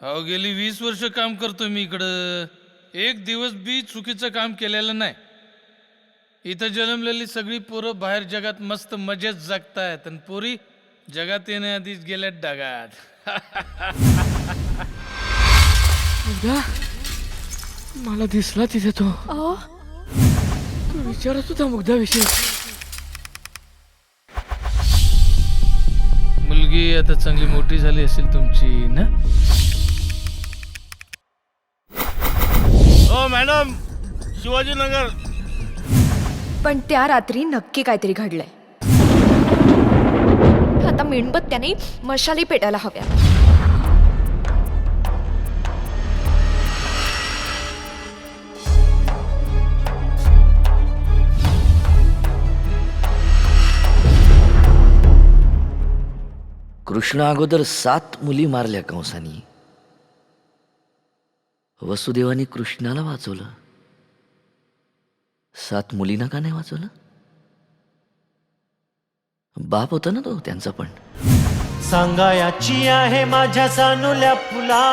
अहो गेली वीस वर्ष काम करतो मी इकडं. एक दिवस बी चुकीचं काम केलेलं नाही. इथं जन्मलेली सगळी पोरं बाहेर जगात मस्त मजेत जगतायत आणि पोरी जगात येण्याआधीच गेल्यात डागात मला दिसला तिथे तो. अहो. तू विचारत होता मुग्धाविषयी मुलगी आता चांगली मोठी झाली असेल तुमची ना? हो मॅडम शिवाजीनगर. पण त्या रात्री नक्की काहीतरी घडलंय. आता मेणबत्त्याने मशाली पेटायला हव्या. कृष्ण अगोदर सात मुली मारल्या कंसानी. वसुदेवानी कृष्णाला वाचवलं. सात मुलींना का नाही वाचवलं? बाप होता ना तो त्यांचा पण. सांगायाची आहे माझ्या सानुल्या फुला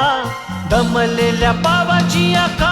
दमलेल्या बाबाची आका